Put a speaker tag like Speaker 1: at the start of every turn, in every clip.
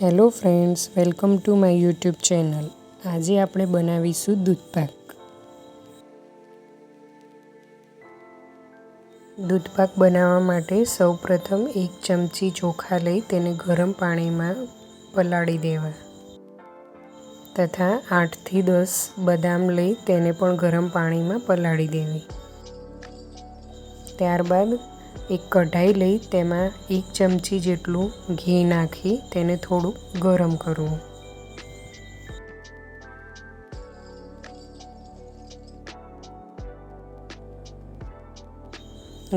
Speaker 1: Hello friends, welcome to my YouTube channel. આજે આપણે બનાવીશું દૂધપાક. દૂધપાક બનાવવા માટે સૌપ્રથમ એક ચમચી ચોખા લઈ તેને ગરમ પાણીમાં પલાળી દેવા. તથા આઠથી દસ બદામ લઈ તેને પણ ગરમ પાણીમાં પલાળી દેવી. ત્યારબાદ એક કઢાઈ લઈ તેમાં એક ચમચી જેટલું ઘી નાખી તેને થોડું ગરમ કરવું.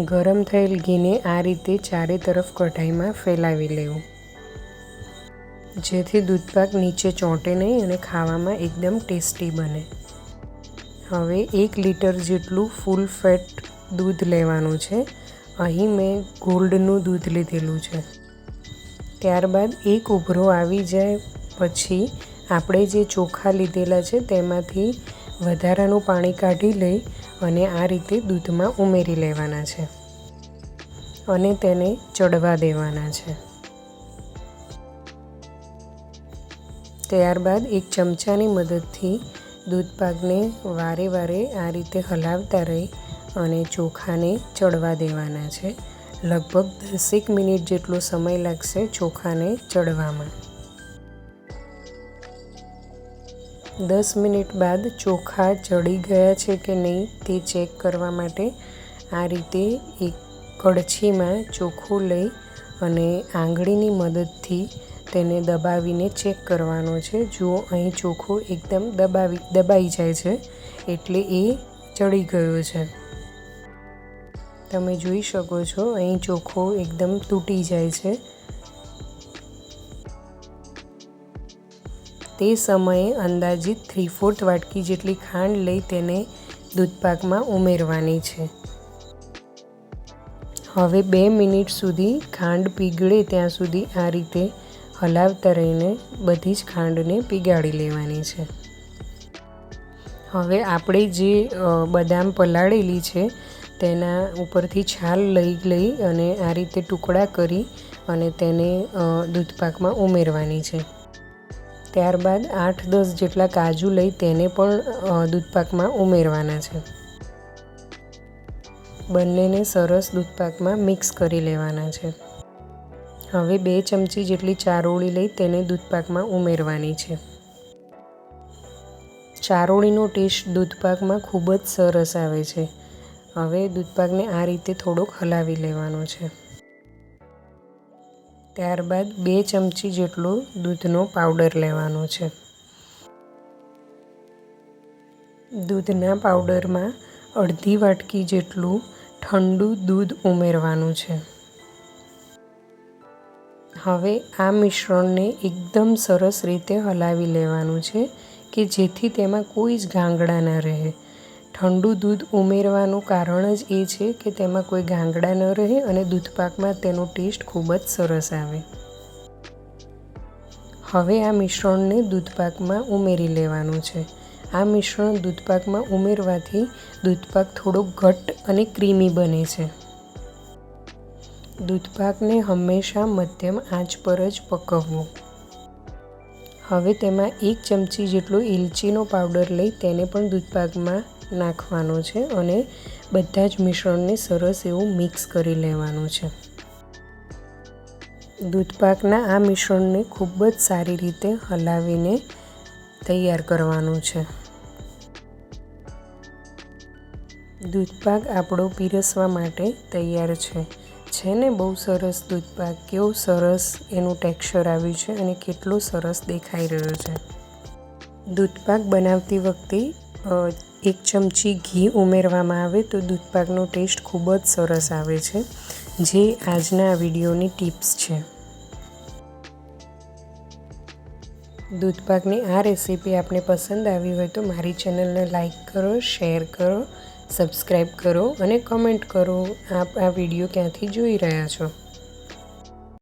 Speaker 1: ગરમ થયેલ ઘીને આ રીતે ચારે તરફ કઢાઈમાં ફેલાવી લેવું. જેથી દૂધપાક નીચે ચોંટે નહીં અને ખાવામાં એકદમ ટેસ્ટી બને. હવે એક લીટર જેટલું ફૂલ ફેટ દૂધ લેવાનું છે. અહીં મેં ગોલ્ડનું દૂધ લીધેલું છે. ત્યારબાદ એક ઉભરો આવી જાય પછી આપણે જે ચોખા લીધેલા છે તેમાંથી વધારાનું પાણી કાઢી લઈ અને આ રીતે દૂધમાં ઉમેરી લેવાના છે અને તેને ચડવા દેવાના છે. ત્યારબાદ એક ચમચાની મદદથી દૂધપાકને વારે વારે આ રીતે હલાવતા રહી અને ચોખાને ચડવા દેવાના છે. લગભગ દસેક મિનિટ જેટલો સમય લાગશે ચોખાને ચડવામાં. દસ મિનિટ બાદ ચોખા ચડી ગયા છે કે નહીં તે ચેક કરવા માટે આ રીતે એક કડછીમાં ચોખ્ખું લઈ અને આંગળીની મદદથી તેને દબાવીને ચેક કરવાનો છે. જુઓ, અહીં ચોખ્ખું એકદમ દબાવી, દબાઈ જાય છે એટલે એ ચડી ગયો છે. તમે જોઈ શકો છો, અહીં ચોખ્ખો એકદમ તૂટી જાય છે. તે સમયે અંદાજિત થ્રી ફોર્થ વાટકી જેટલી ખાંડ લઈ તેને દૂધપાકમાં ઉમેરવાની છે. હવે બે મિનિટ સુધી ખાંડ પીગળે ત્યાં સુધી આ રીતે હલાવતા રહીને બધી જ ખાંડને પીગાળી લેવાની છે. હવે આપણે જે બદામ પલાળેલી છે તેના ઉપરથી છાલ લઈ લઈ અને આ રીતે ટુકડા કરી અને તેને દૂધપાકમાં ઉમેરવાની છે. ત્યારબાદ આઠ દસ જેટલા કાજુ લઈ તેને પણ દૂધપાકમાં ઉમેરવાના છે. બંનેને સરસ દૂધપાકમાં મિક્સ કરી લેવાના છે. હવે બે ચમચી જેટલી ચારોળી લઈ તેને દૂધપાકમાં ઉમેરવાની છે. ચારોળીનો ટેસ્ટ દૂધપાકમાં ખૂબ જ સરસ આવે છે. હવે દૂધપાકને આ રીતે થોડોક હલાવી લેવાનો છે. ત્યારબાદ બે ચમચી જેટલો દૂધનો પાવડર લેવાનો છે. દૂધના પાવડરમાં અડધી વાટકી જેટલું ઠંડુ દૂધ ઉમેરવાનું છે. હવે આ મિશ્રણને એકદમ સરસ રીતે હલાવી લેવાનું છે કે જેથી તેમાં કોઈ જ ગાંગડા ન રહે. ઠંડુ દૂધ ઉમેરવાનું કારણ જ એ છે કે તેમાં કોઈ ગાંગડા ન રહે અને દૂધપાકમાં તેનો ટેસ્ટ ખૂબ જ સરસ આવે. હવે આ મિશ્રણને દૂધપાકમાં ઉમેરી લેવાનું છે. આ મિશ્રણ દૂધપાકમાં ઉમેરવાથી દૂધપાક થોડો ઘટ્ટ અને ક્રીમી બને છે. દૂધપાકને હંમેશા મધ્યમ આંચ પર જ પકવવો. હવે તેમાં એક ચમચી જેટલો ઇલચીનો પાવડર લઈ તેને પણ દૂધપાકમાં નાખવાનો છે અને બધા જ મિશ્રણને સરસ એવું મિક્સ કરી લેવાનું છે. દૂધપાકના આ મિશ્રણને ખૂબ જ સારી રીતે હલાવીને તૈયાર કરવાનું છે. દૂધપાક આપણો પીરસવા માટે તૈયાર છે. છે ને, બહુ સરસ દૂધપાક. કેવું સરસ એનું ટેક્સચર આવ્યું છે અને કેટલો સરસ દેખાઈ રહ્યો છે. દૂધપાક બનાવતી વખતે એક ચમચી ઘી ઉમેરવામાં આવે તો દૂધપાકનો ટેસ્ટ ખૂબ જ સરસ આવે છે. જે આજના વિડીયોની ટિપ્સ છે. દૂધપાકની આ રેસીપી આપને પસંદ આવી હોય તો મારી ચેનલને લાઈક કરો, શેર કરો સબસ્ક્રાઈબ કરો અને કમેન્ટ કરો. આપ આ વીડિયો ક્યાંથી જોઈ રહ્યા છો?